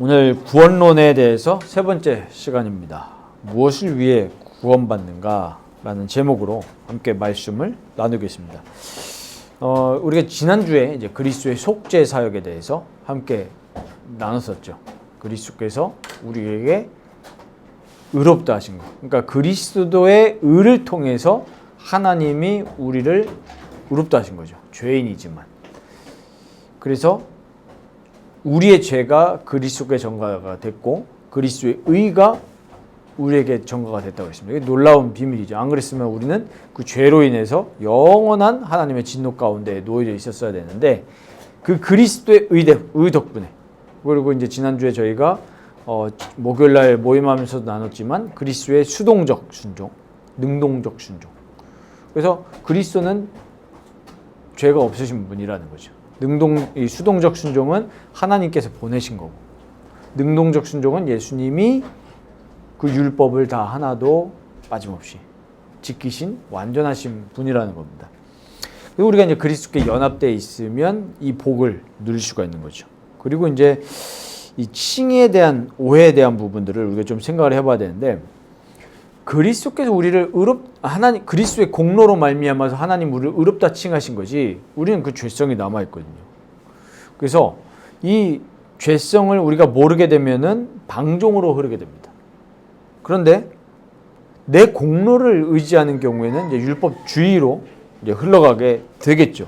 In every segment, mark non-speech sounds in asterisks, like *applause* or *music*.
오늘 구원론에 대해서 세 번째 시간입니다. 무엇을 위해 구원받는가? 라는 제목으로 함께 말씀을 나누겠습니다. 어, 우리가 지난주에 이제 그리스도의 속죄 사역에 대해서 함께 나눴었죠. 그리스도께서 우리에게 의롭다 하신 것. 그러니까 그리스도의 의를 통해서 하나님이 우리를 의롭다 하신 거죠. 죄인이지만. 그래서 우리의 죄가 그리스도의 전가가 됐고 그리스도의 의가 우리에게 전가가 됐다고 했습니다. 이게 놀라운 비밀이죠. 안 그랬으면 우리는 그 죄로 인해서 영원한 하나님의 진노 가운데 놓여져 있었어야 되는데 그 그리스도의 의대, 의 덕분에 그리고 이제 지난주에 저희가 어, 목요일 날 모임하면서도 나눴지만 그리스도의 수동적 순종, 능동적 순종. 그래서 그리스도는 죄가 없으신 분이라는 거죠. 능동 이 수동적 순종은 하나님께서 보내신 거고 능동적 순종은 예수님이 그 율법을 다 하나도 빠짐없이 지키신 완전하신 분이라는 겁니다. 그리고 우리가 이제 그리스도께 연합되어 있으면 이 복을 누릴 수가 있는 거죠. 그리고 이제 이 칭에 대한 오해에 대한 부분들을 우리가 좀 생각을 해봐야 되는데 그리스도께서 우리를 의롭 하나님 그리스도의 공로로 말미암아서 하나님 우리를 의롭다 칭하신 거지 우리는 그 죄성이 남아 있거든요. 그래서 이 죄성을 우리가 모르게 되면은 방종으로 흐르게 됩니다. 그런데 내 공로를 의지하는 경우에는 율법주의로 흘러가게 되겠죠.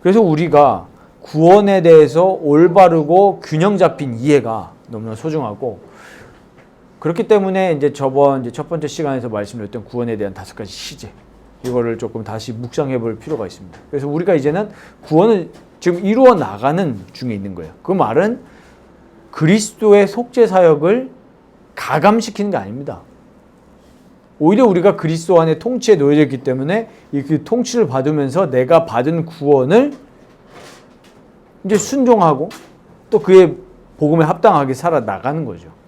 그래서 우리가 구원에 대해서 올바르고 균형 잡힌 이해가 너무나 소중하고 그렇기 때문에 이제 저번 이제 첫 번째 시간에서 말씀드렸던 구원에 대한 다섯 가지 시제 이거를 조금 다시 묵상해 볼 필요가 있습니다. 그래서 우리가 이제는 구원을 지금 이루어 나가는 중에 있는 거예요. 그 말은 그리스도의 속죄 사역을 가감시키는 게 아닙니다. 오히려 우리가 그리스도 안에 통치에 놓여져 있기 때문에 이그 통치를 받으면서 내가 받은 구원을 이제 순종하고 또 그의 복음에 합당하게 살아 나가는 거죠.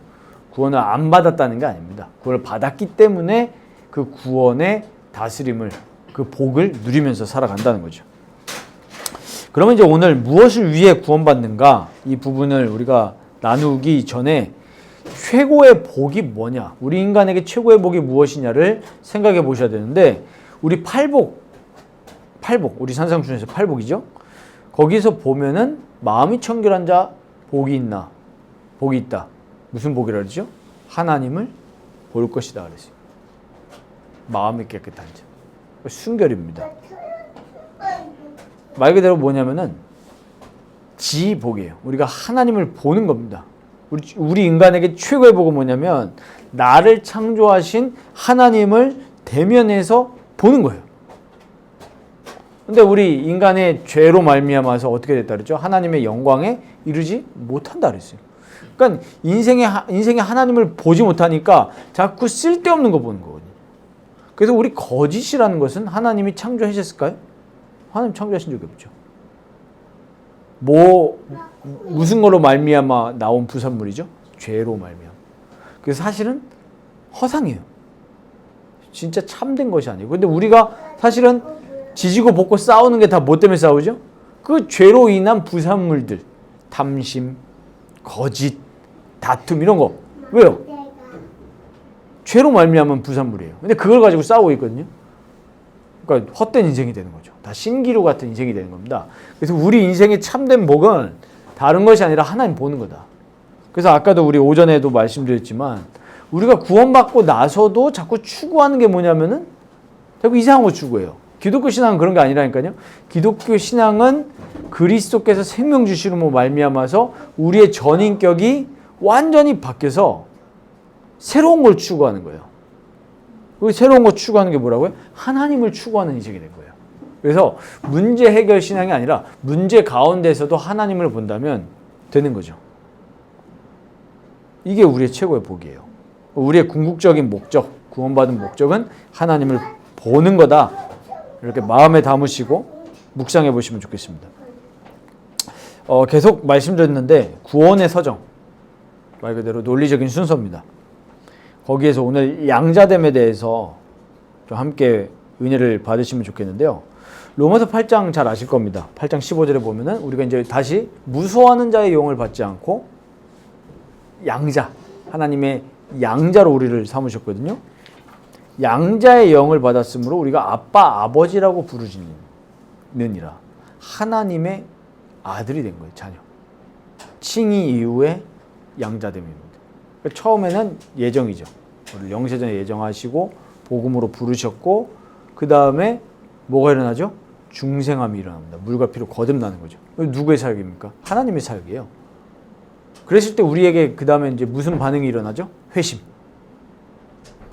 구원을 안 받았다는 게 아닙니다. 구원을 받았기 때문에 그 구원의 다스림을 그 복을 누리면서 살아간다는 거죠. 그러면 이제 오늘 무엇을 위해 구원받는가 이 부분을 우리가 나누기 전에 최고의 복이 뭐냐? 우리 인간에게 최고의 복이 무엇이냐를 생각해 보셔야 되는데 우리 팔복 팔복 우리 산상순에서 팔복이죠. 거기서 보면은 마음이 청결한 자 복이 있나? 복이 있다. 무슨 복이라 그러죠? 하나님을 볼 것이다 그랬어요. 마음이 깨끗한 자. 순결입니다. 말 그대로 뭐냐면은 지복이에요. 우리가 하나님을 보는 겁니다. 우리, 우리 인간에게 최고의 복은 뭐냐면 나를 창조하신 하나님을 대면해서 보는 거예요. 근데 우리 인간의 죄로 말미암아서 어떻게 됐다 그랬죠? 하나님의 영광에 이르지 못한다 그랬어요. 그러니까 인생의 인생의 하나님을 보지 못하니까 자꾸 쓸데없는 거 보는 거거든요. 그래서 우리 거짓이라는 것은 하나님이 창조하셨을까요? 하나님 창조하신 적이 없죠. 뭐 무슨 걸로 말미암아 나온 부산물이죠? 죄로 말미암아. 그래서 사실은 허상이에요. 진짜 참된 것이 아니고. 근데 우리가 사실은 지지고 볶고 싸우는 게 다 뭐 때문에 싸우죠? 그 죄로 인한 부산물들. 탐심, 거짓, 다툼 이런 거. 왜요? 죄로 말미암은 부산물이에요. 근데 그걸 가지고 싸우고 있거든요. 그러니까 헛된 인생이 되는 거죠. 다 신기루 같은 인생이 되는 겁니다. 그래서 우리 인생의 참된 복은 다른 것이 아니라 하나님 보는 거다. 그래서 아까도 우리 오전에도 말씀드렸지만 우리가 구원받고 나서도 자꾸 추구하는 게 뭐냐면은 자꾸 이상한 거 추구해요. 기독교 신앙은 그런 게 아니라니까요. 기독교 신앙은 그리스도께서 생명 주시로 말미암아서 우리의 전인격이 완전히 바뀌어서 새로운 걸 추구하는 거예요. 그 새로운 거 추구하는 게 뭐라고요? 하나님을 추구하는 인생이 된 거예요. 그래서 문제 해결 신앙이 아니라 문제 가운데서도 하나님을 본다면 되는 거죠. 이게 우리의 최고의 복이에요. 우리의 궁극적인 목적, 구원받은 목적은 하나님을 보는 거다. 이렇게 마음에 담으시고 묵상해 보시면 좋겠습니다. 어, 계속 말씀드렸는데 구원의 서정 말 그대로 논리적인 순서입니다. 거기에서 오늘 양자됨에 대해서 좀 함께 은혜를 받으시면 좋겠는데요. 로마서 8장 잘 아실 겁니다. 8장 15절에 보면은 우리가 이제 다시 무소하는 자의 영을 받지 않고 양자 하나님의 양자로 우리를 삼으셨거든요. 양자의 영을 받았으므로 우리가 아빠 아버지라고 부르짖느니라 하나님의 아들이 된 거예요 자녀 칭의 이후에 양자됨입니다. 그러니까 처음에는 예정이죠. 우리 영세전에 예정하시고 복음으로 부르셨고 그 다음에 뭐가 일어나죠? 중생함이 일어납니다. 물과 피로 거듭나는 거죠. 누구의 사역입니까? 하나님의 사역이에요. 그랬을 때 우리에게 그 다음에 이제 무슨 반응이 일어나죠? 회심.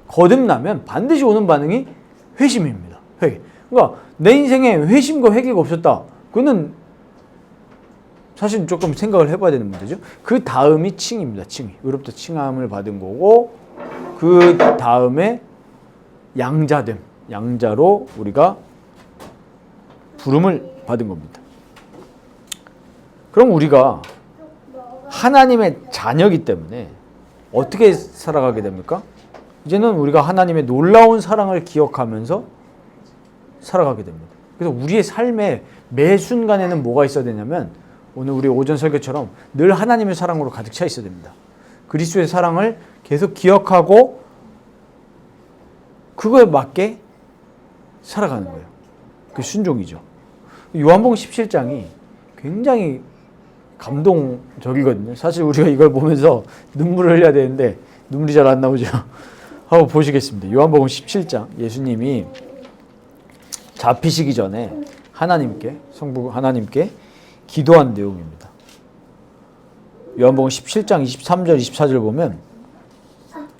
거듭나면 반드시 오는 반응이 회심입니다. 회개. 그러니까 내 인생에 회심과 회개가 없었다. 그거는 사실 조금 생각을 해봐야 되는 문제죠. 그 다음이 칭입니다. 칭이. 의롭다 칭함을 받은 거고 그 다음에 양자됨. 양자로 우리가 부름을 받은 겁니다. 그럼 우리가 하나님의 자녀이기 때문에 어떻게 살아가게 됩니까? 이제는 우리가 하나님의 놀라운 사랑을 기억하면서 살아가게 됩니다. 그래서 우리의 삶의 매 순간에는 뭐가 있어야 되냐면 오늘 우리 오전 설교처럼 늘 하나님의 사랑으로 가득 차 있어야 됩니다. 그리스도의 사랑을 계속 기억하고 그거에 맞게 살아가는 거예요. 그 순종이죠. 요한복음 17장이 굉장히 감동적이거든요. 사실 우리가 이걸 보면서 눈물을 흘려야 되는데 눈물이 잘 안 나오죠. *laughs* 한번 보시겠습니다. 요한복음 17장 예수님이 잡히시기 전에 하나님께 성부 하나님께 기도한 내용입니다. 요한복음 17장 23절 24절 보면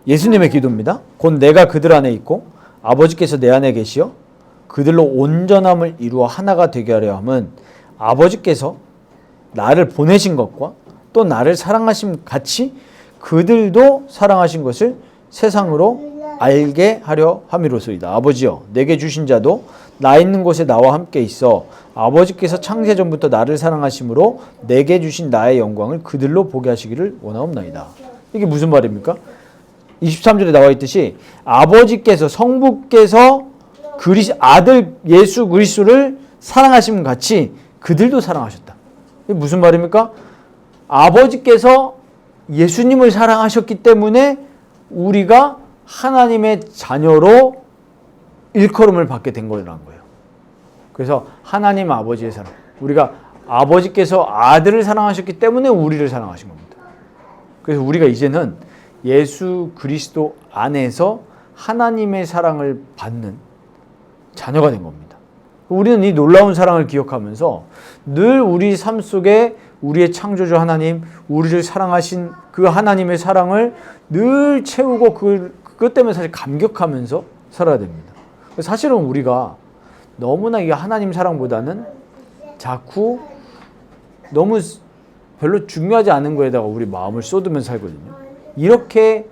예수님의 기도입니다. 곧 내가 그들 안에 있고 아버지께서 내 안에 계시어 그들로 온전함을 이루어 하나가 되게 하려 함은 아버지께서 나를 보내신 것과 또 나를 사랑하심 같이 그들도 사랑하신 것을 세상으로 알게 하려 함이로소이다. 아버지여, 내게 주신 자도 나 있는 곳에 나와 함께 있어 아버지께서 창세 전부터 나를 사랑하심으로 내게 주신 나의 영광을 그들로 보게 하시기를 원하옵나이다. 이게 무슨 말입니까? 23절에 나와 있듯이 아버지께서 성부께서 그리 아들 예수 그리스도를 사랑하심 같이 그들도 사랑하셨다. 이게 무슨 말입니까? 아버지께서 예수님을 사랑하셨기 때문에 우리가 하나님의 자녀로 일컬음을 받게 된 거라는 거예요. 그래서 하나님 아버지의 사랑. 우리가 아버지께서 아들을 사랑하셨기 때문에 우리를 사랑하신 겁니다. 그래서 우리가 이제는 예수 그리스도 안에서 하나님의 사랑을 받는 자녀가 된 겁니다. 우리는 이 놀라운 사랑을 기억하면서 늘 우리 삶 속에 우리의 창조주 하나님, 우리를 사랑하신 그 하나님의 사랑을 늘 채우고 그, 그것 때문에 사실 감격하면서 살아야 됩니다. 사실은 우리가 너무나 이 하나님 사랑보다는 자꾸 너무 별로 중요하지 않은 거에다가 우리 마음을 쏟으면 살거든요. 이렇게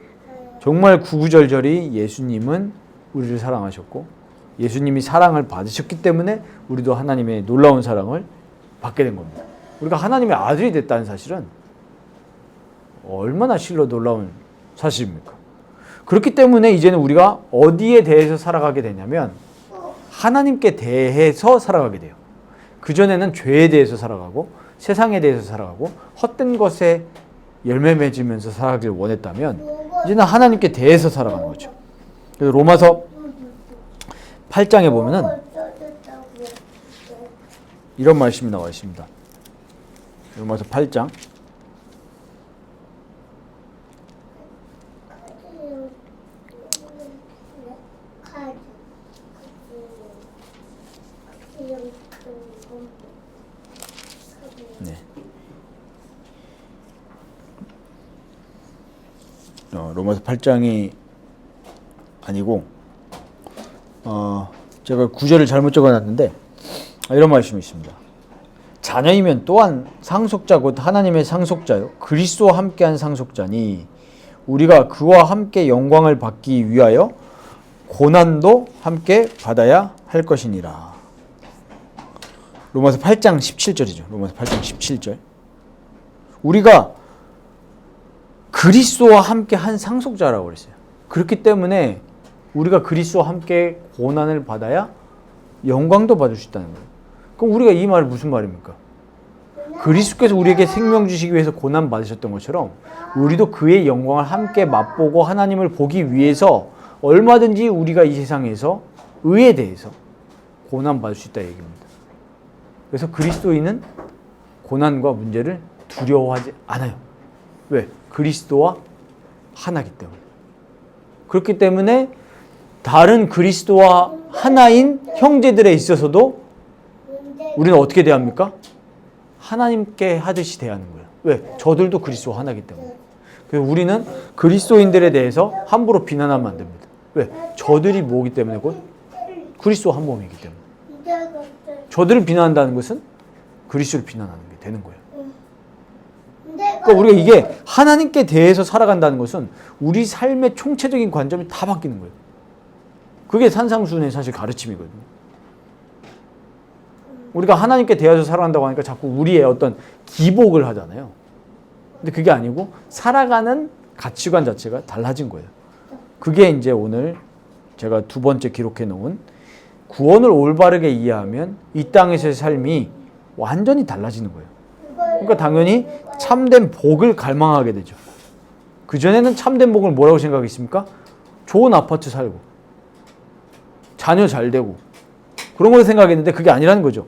정말 구구절절히 예수님은 우리를 사랑하셨고 예수님이 사랑을 받으셨기 때문에 우리도 하나님의 놀라운 사랑을 받게 된 겁니다. 우리가 하나님의 아들이 됐다는 사실은 얼마나 실로 놀라운 사실입니까? 그렇기 때문에 이제는 우리가 어디에 대해서 살아가게 되냐면 하나님께 대해서 살아가게 돼요. 그전에는 죄에 대해서 살아가고 세상에 대해서 살아가고 헛된 것에 열매 맺으면서 살아가길 원했다면 이제는 하나님께 대해서 살아가는 거죠. 그래서 로마서 8장에 보면은 이런 말씀이 나와 있습니다. 로마서 8장 네. 어, 로마서 8장이 아니고 어, 제가 구절을 잘못 적어놨는데 이런 말씀이 있습니다. 자녀이면 또한 상속자 곧 하나님의 상속자요 그리스도와 함께한 상속자니 우리가 그와 함께 영광을 받기 위하여 고난도 함께 받아야 할 것이니라. 로마서 8장 17절이죠. 로마서 8장 17절. 우리가 그리스도와 함께 한 상속자라고 그랬어요. 그렇기 때문에 우리가 그리스도와 함께 고난을 받아야 영광도 받을 수 있다는 거예요. 그럼 우리가 이 말은 무슨 말입니까? 그리스도께서 우리에게 생명 주시기 위해서 고난 받으셨던 것처럼 우리도 그의 영광을 함께 맛보고 하나님을 보기 위해서 얼마든지 우리가 이 세상에서 의에 대해서 고난 받을 수 있다 얘기입니다. 그래서 그리스도인은 고난과 문제를 두려워하지 않아요. 왜? 그리스도와 하나기 때문에. 그렇기 때문에 다른 그리스도와 하나인 형제들에 있어서도 우리는 어떻게 대합니까? 하나님께 하듯이 대하는 거예요. 왜? 저들도 그리스도 하나기 때문에. 그래서 우리는 그리스도인들에 대해서 함부로 비난하면 안 됩니다. 왜? 저들이 뭐기 때문에 곧 그리스도 한 몸이기 때문에. 저들을 비난한다는 것은 그리스도를 비난하는 게 되는 거예요. 그러니까 우리가 이게 하나님께 대해서 살아간다는 것은 우리 삶의 총체적인 관점이 다 바뀌는 거예요. 그게 산상순의 사실 가르침이거든요. 우리가 하나님께 대해서 살아간다고 하니까 자꾸 우리의 어떤 기복을 하잖아요. 근데 그게 아니고 살아가는 가치관 자체가 달라진 거예요. 그게 이제 오늘 제가 두 번째 기록해 놓은 구원을 올바르게 이해하면 이 땅에서의 삶이 완전히 달라지는 거예요. 그러니까 당연히 참된 복을 갈망하게 되죠. 그전에는 참된 복을 뭐라고 생각했습니까? 좋은 아파트 살고, 자녀 잘 되고, 그런 걸 생각했는데 그게 아니라는 거죠.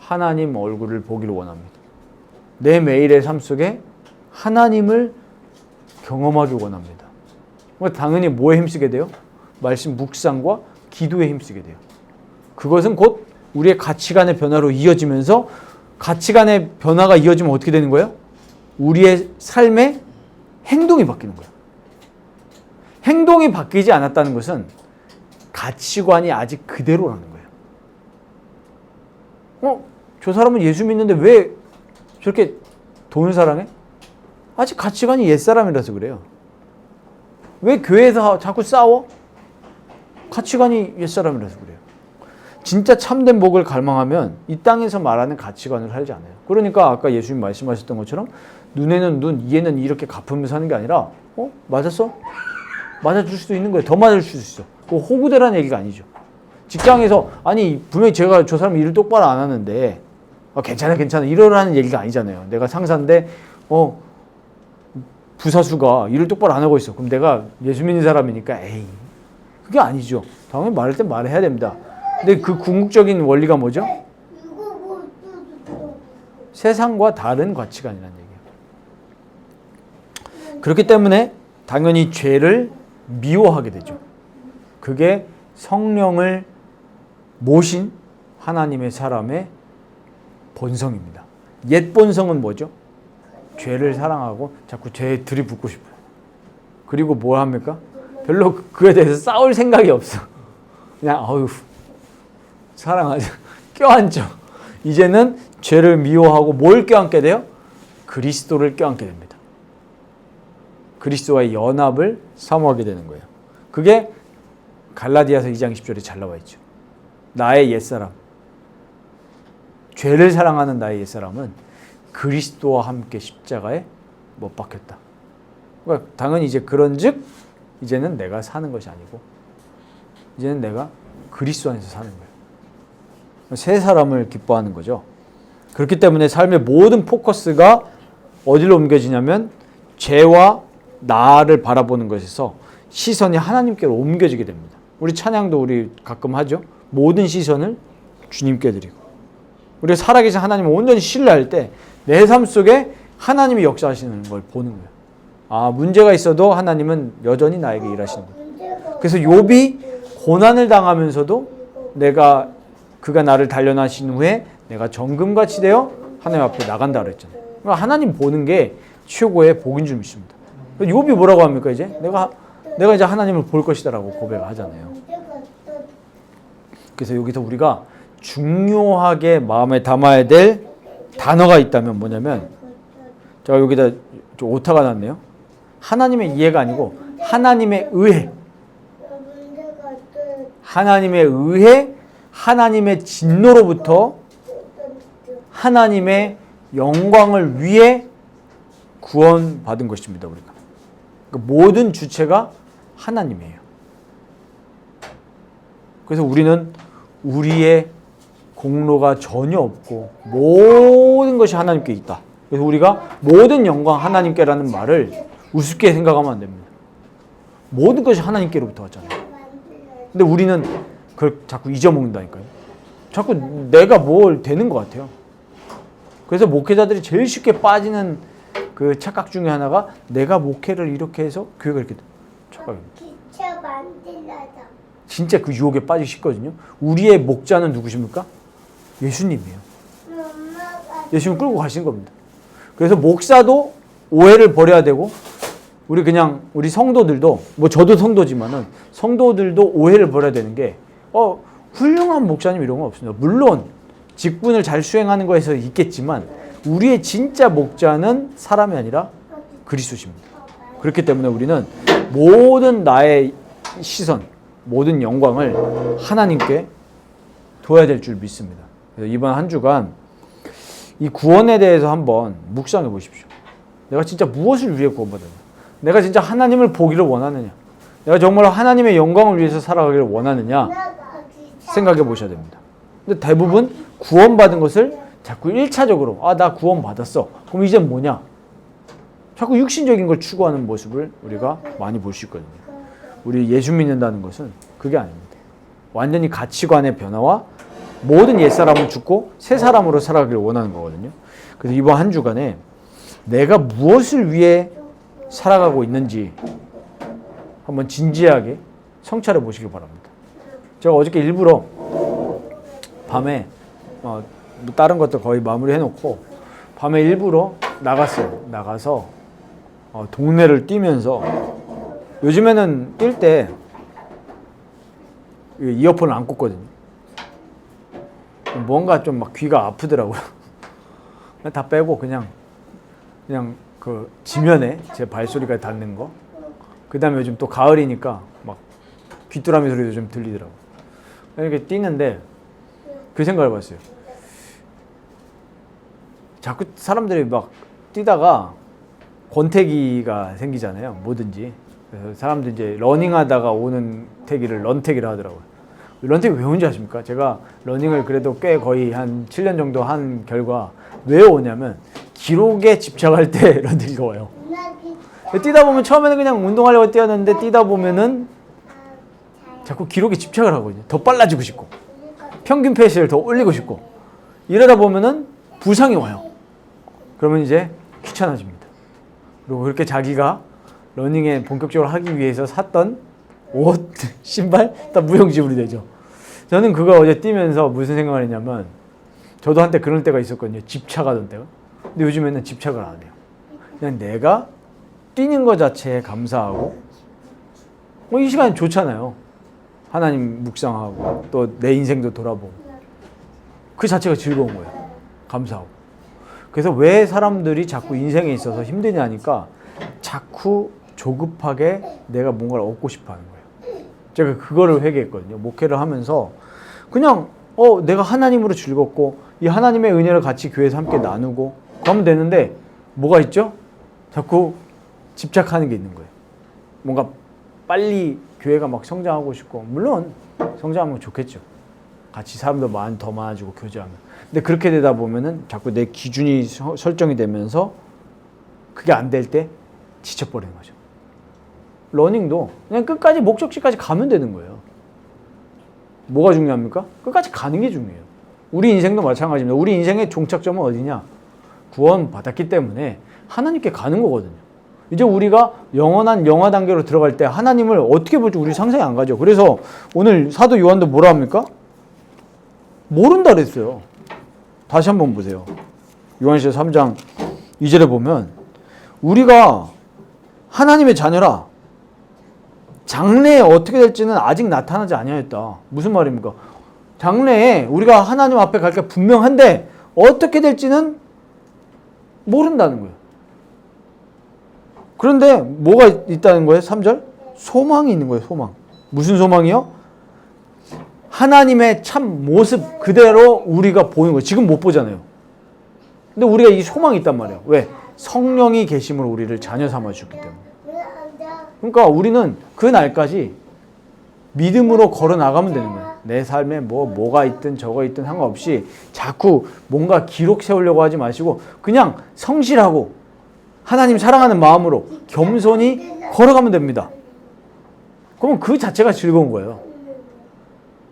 하나님 얼굴을 보기를 원합니다. 내 매일의 삶 속에 하나님을 경험하기 원합니다. 당연히 뭐에 힘쓰게 돼요? 말씀 묵상과 기도에 힘쓰게 돼요. 그것은 곧 우리의 가치관의 변화로 이어지면서 가치관의 변화가 이어지면 어떻게 되는 거예요? 우리의 삶의 행동이 바뀌는 거예요. 행동이 바뀌지 않았다는 것은 가치관이 아직 그대로라는 거예요. 어? 저 사람은 예수 믿는데 왜 저렇게 돈을 사랑해? 아직 가치관이 옛사람이라서 그래요. 왜 교회에서 자꾸 싸워? 가치관이 옛사람이라서 그래요. 진짜 참된 복을 갈망하면 이 땅에서 말하는 가치관을 살지 않아요. 그러니까 아까 예수님 말씀하셨던 것처럼 눈에는 눈, 이에는 이렇게 갚으면서 사는 게 아니라 어? 맞았어? 맞아줄 수도 있는 거예요. 더 맞을 수도 있어. 그 호구대라는 얘기가 아니죠. 직장에서 아니 분명히 제가 저 사람 일을 똑바로 안 하는데 아, 괜찮아 괜찮아 이러라는 얘기가 아니잖아요. 내가 상사인데 어 부사수가 일을 똑바로 안 하고 있어. 그럼 내가 예수 믿는 사람이니까 에이 그게 아니죠. 당연히 말할 땐 말해야 됩니다. 근데 그 궁극적인 원리가 뭐죠? 세상과 다른 가치관이라는 얘기예요. 그렇기 때문에 당연히 죄를 미워하게 되죠. 그게 성령을 모신 하나님의 사람의 본성입니다. 옛 본성은 뭐죠? 죄를 사랑하고 자꾸 죄에 들이붓고 싶어요. 그리고 뭐 합니까? 별로 그에 대해서 싸울 생각이 없어. 그냥 어휴 사랑하죠. *laughs* 껴안죠. 이제는 죄를 미워하고 뭘 껴안게 돼요? 그리스도를 껴안게 됩니다. 그리스도와의 연합을 사모하게 되는 거예요. 그게 갈라디아서 2장 10절에 잘 나와 있죠. 나의 옛사람. 죄를 사랑하는 나의 옛사람은 그리스도와 함께 십자가에 못 박혔다. 그러니까 당연히 이제 그런즉 이제는 내가 사는 것이 아니고 이제는 내가 그리스도 안에서 사는 거예요. 새 사람을 기뻐하는 거죠. 그렇기 때문에 삶의 모든 포커스가 어디로 옮겨지냐면 죄와 나를 바라보는 것에서 시선이 하나님께로 옮겨지게 됩니다. 우리 찬양도 우리 가끔 하죠. 모든 시선을 주님께 드리고 우리가 살아계신 하나님을 온전히 신뢰할 때 내 삶 속에 하나님이 역사하시는 걸 보는 거예요. 아 문제가 있어도 하나님은 여전히 나에게 일하시는. 그래서 욥이 고난을 당하면서도 내가 그가 나를 단련하신 후에 내가 정금같이 되어 하나님 앞에 나간다 그랬잖아요. 그러니까 하나님 보는 게 최고의 복인 줄 믿습니다. 욥이 뭐라고 합니까 이제? 내가 내가 이제 하나님을 볼 것이다라고 고백하잖아요. 그래서 여기서 우리가 중요하게 마음에 담아야 될 단어가 있다면 뭐냐면 제가 여기다 좀 오타가 났네요. 하나님의 이해가 아니고 하나님의 의해. 하나님의 의해, 하나님의 진노로부터 하나님의 영광을 위해 구원받은 것입니다. 우리가 그러니까 모든 주체가 하나님이에요. 그래서 우리는 우리의 공로가 전혀 없고 모든 것이 하나님께 있다. 그래서 우리가 모든 영광 하나님께라는 말을 우습게 생각하면 안 됩니다. 모든 것이 하나님께로부터 왔잖아요. 근데 우리는 그걸 자꾸 잊어먹는다니까요. 자꾸 내가 뭘 되는 것 같아요. 그래서 목회자들이 제일 쉽게 빠지는 그 착각 중에 하나가 내가 목회를 이렇게 해서 교회가 이렇게 돼. 착각입니다. 기차 만들어서 진짜 그 유혹에 빠지기 쉽거든요. 우리의 목자는 누구십니까? 예수님이에요. 예수님 끌고 가신 겁니다. 그래서 목사도 오해를 버려야 되고 우리 그냥 우리 성도들도 뭐 저도 성도지만은 성도들도 오해를 버려야 되는 게 어, 훌륭한 목사님 이런 건 없습니다. 물론 직분을 잘 수행하는 거에서 있겠지만 우리의 진짜 목자는 사람이 아니라 그리스도십니다. 그렇기 때문에 우리는 모든 나의 시선, 모든 영광을 하나님께 둬야 될 줄 믿습니다. 그래서 이번 한 주간 이 구원에 대해서 한번 묵상해 보십시오. 내가 진짜 무엇을 위해 구원받았냐? 내가 진짜 하나님을 보기를 원하느냐? 내가 정말 하나님의 영광을 위해서 살아가기를 원하느냐? 생각해 보셔야 됩니다. 근데 대부분 구원받은 것을 자꾸 1차적으로 아, 나 구원받았어. 그럼 이제 뭐냐? 자꾸 육신적인 걸 추구하는 모습을 우리가 많이 볼 수 있거든요. 우리 예수 믿는다는 것은 그게 아닙니다. 완전히 가치관의 변화와 모든 옛사람은 죽고 새 사람으로 살아가기를 원하는 거거든요. 그래서 이번 한 주간에 내가 무엇을 위해 살아가고 있는지 한번 진지하게 성찰해 보시기 바랍니다. 제가 어저께 일부러 밤에 어, 뭐 다른 것도 거의 마무리 해놓고 밤에 일부러 나갔어요. 나가서 어, 동네를 뛰면서 요즘에는 뛸 때 이어폰을 안 꽂거든요. 뭔가 좀 막 귀가 아프더라고요. *laughs* 다 빼고 그냥 그냥 그 지면에 제 발소리가 닿는 거. 그다음에 요즘 또 가을이니까 막 귀뚜라미 소리도 좀 들리더라고. 이렇게 뛰는데 그 생각을 봤어요. 자꾸 사람들이 막 뛰다가 권태기가 생기잖아요. 뭐든지. 그래서 사람들이 이제 러닝하다가 오는 태기를 런태기라 하더라고요. 런태기 왜 오는지 아십니까? 제가 러닝을 그래도 꽤 거의 한 7년 정도 한 결과 왜 오냐면 기록에 집착할 때 *laughs* 런태기가 와요. 뛰다 보면 처음에는 그냥 운동하려고 뛰었는데 뛰다 보면은 자꾸 기록에 집착을 하거든요. 더 빨라지고 싶고 평균 페이스를 더 올리고 싶고 이러다 보면은 부상이 와요. 그러면 이제 귀찮아집니다. 그리고 그렇게 자기가 러닝에 본격적으로 하기 위해서 샀던 옷, *laughs* 신발 다 무용지물이 되죠. 저는 그거 어제 뛰면서 무슨 생각을 했냐면 저도 한때 그런 때가 있었거든요. 집착하던 때가. 근데 요즘에는 집착을 안 해요. 그냥 내가 뛰는 것 자체에 감사하고 뭐 이 시간 좋잖아요. 하나님 묵상하고 또 내 인생도 돌아보고 그 자체가 즐거운 거예요. 감사하고. 그래서 왜 사람들이 자꾸 인생에 있어서 힘드냐니까 자꾸 조급하게 내가 뭔가를 얻고 싶어 하는 거예요. 제가 그거를 회개했거든요. 목회를 하면서 그냥 어 내가 하나님으로 즐겁고 이 하나님의 은혜를 같이 교회에서 함께 나누고 그러면 되는데 뭐가 있죠? 자꾸 집착하는 게 있는 거예요. 뭔가 빨리 교회가 막 성장하고 싶고 물론 성장하면 좋겠죠. 같이 사람도 많, 더 많아지고 교제하면. 근데 그렇게 되다 보면은 자꾸 내 기준이 서- 설정이 되면서 그게 안 될 때 지쳐버리는 거죠. 러닝도 그냥 끝까지 목적지까지 가면 되는 거예요. 뭐가 중요합니까? 끝까지 가는 게 중요해요. 우리 인생도 마찬가지입니다. 우리 인생의 종착점은 어디냐? 구원 받았기 때문에 하나님께 가는 거거든요. 이제 우리가 영원한 영화 단계로 들어갈 때 하나님을 어떻게 볼지 우리 상상이 안 가죠. 그래서 오늘 사도 요한도 뭐라 합니까? 모른다 그랬어요. 다시 한번 보세요. 요한시대 3장 2절에 보면 우리가 하나님의 자녀라 장래에 어떻게 될지는 아직 나타나지 아니하였다. 무슨 말입니까? 장래에 우리가 하나님 앞에 갈 게 분명한데 어떻게 될지는 모른다는 거예요. 그런데 뭐가 있다는 거예요? 3절? 소망이 있는 거예요, 소망. 무슨 소망이요? 하나님의 참 모습 그대로 우리가 보는 거예요. 지금 못 보잖아요. 근데 우리가 이 소망이 있단 말이에요. 왜? 성령이 계심으로 우리를 자녀 삼아 주기 때문에. 그러니까 우리는 그 날까지 믿음으로 걸어 나가면 되는 거예요. 내 삶에 뭐 뭐가 있든 저거 있든 상관없이 자꾸 뭔가 기록 세우려고 하지 마시고 그냥 성실하고 하나님 사랑하는 마음으로 겸손히 걸어가면 됩니다. 그러면 그 자체가 즐거운 거예요.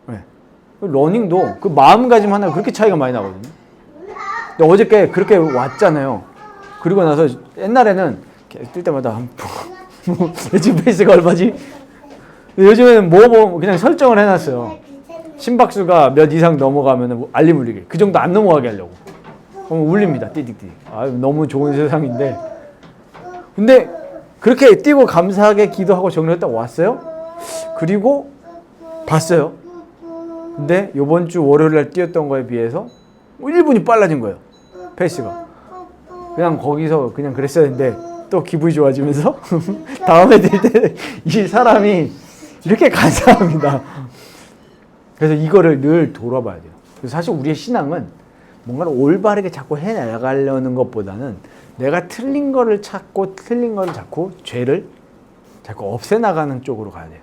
네. 러닝도 그 마음가짐 하나 그렇게 차이가 많이 나거든요. 근데 어저께 그렇게 왔잖아요. 그리고 나서 옛날에는 뜰 때마다 한 *laughs* 뭐, 얼마지? 요즘에는 뭐 뭐 그냥 설정을 해놨어요. 심박수가 몇 이상 넘어가면 알림 울리게. 그 정도 안 넘어가게 하려고. 그럼 울립니다. 띠딕띠. 아 너무 좋은 세상인데. 근데 그렇게 뛰고 감사하게 기도하고 정리했다 왔어요. 그리고 봤어요. 근데 요번 주 월요일 날 뛰었던 거에 비해서 1분이 빨라진 거예요. 페이스가. 그냥 거기서 그냥 그랬어야 했는데 또 기분이 좋아지면서 *laughs* 다음에 뛸 때 *laughs* 이 사람이 이렇게 감사합니다. 그래서 이거를 늘 돌아봐야 돼요. 사실 우리의 신앙은 뭔가를 올바르게 자꾸 해 나가려는 것보다는 내가 틀린 거를 찾고 틀린 거를 자꾸 죄를 자꾸 없애 나가는 쪽으로 가야 돼요.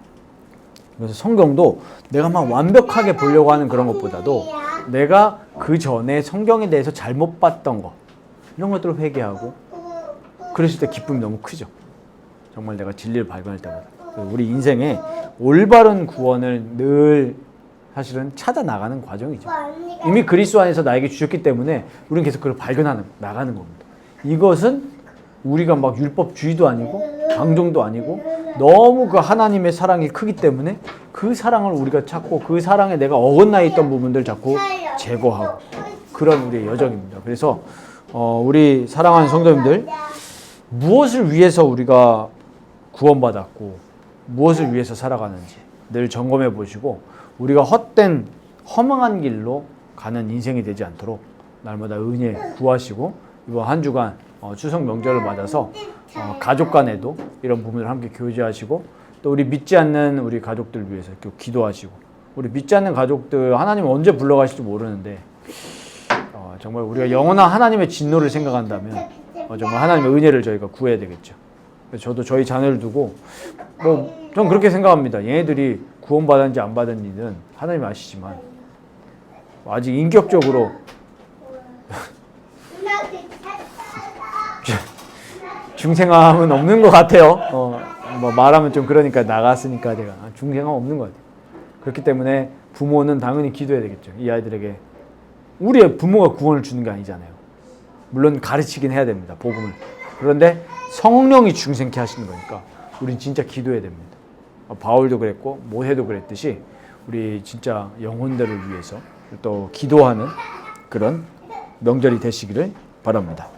그래서 성경도 내가 막 완벽하게 보려고 하는 그런 것보다도 내가 그 전에 성경에 대해서 잘못 봤던 거 이런 것들을 회개하고 그랬을 때 기쁨이 너무 크죠. 정말 내가 진리를 발견할 때마다 우리 인생에 올바른 구원을 늘 사실은 찾아 나가는 과정이죠. 이미 그리스도 안에서 나에게 주셨기 때문에 우리는 계속 그걸 발견하는 나가는 겁니다. 이것은 우리가 막 율법주의도 아니고 강정도 아니고 너무 그 하나님의 사랑이 크기 때문에 그 사랑을 우리가 찾고 그 사랑에 내가 어긋나 있던 부분들 자꾸 제거하고 그런 우리의 여정입니다. 그래서 어, 우리 사랑하는 성도님들 무엇을 위해서 우리가 구원받았고 무엇을 위해서 살아가는지 늘 점검해 보시고 우리가 헛된 허망한 길로 가는 인생이 되지 않도록 날마다 은혜 구하시고 이번 한 주간 어, 추석 명절을 맞아서 어, 가족 간에도 이런 부분을 함께 교제하시고 또 우리 믿지 않는 우리 가족들 위해서 기도하시고 우리 믿지 않는 가족들 하나님 언제 불러가실지 모르는데 어, 정말 우리가 영원한 하나님의 진노를 생각한다면 어, 정말 하나님의 은혜를 저희가 구해야 되겠죠. 저도 저희 자녀를 두고 뭐 전 그렇게 생각합니다. 얘네들이 구원받았는지 안 받았는지는 하나님 아시지만 아직 인격적으로 중생함은 없는 것 같아요. 어, 뭐 말하면 좀 그러니까 나갔으니까 제가 아, 중생함 없는 것 같아요. 그렇기 때문에 부모는 당연히 기도해야 되겠죠. 이 아이들에게 우리의 부모가 구원을 주는 게 아니잖아요. 물론 가르치긴 해야 됩니다. 복음을. 그런데 성령이 중생케 하시는 거니까 우린 진짜 기도해야 됩니다. 어, 바울도 그랬고 모세도 그랬듯이 우리 진짜 영혼들을 위해서 또 기도하는 그런 명절이 되시기를 바랍니다.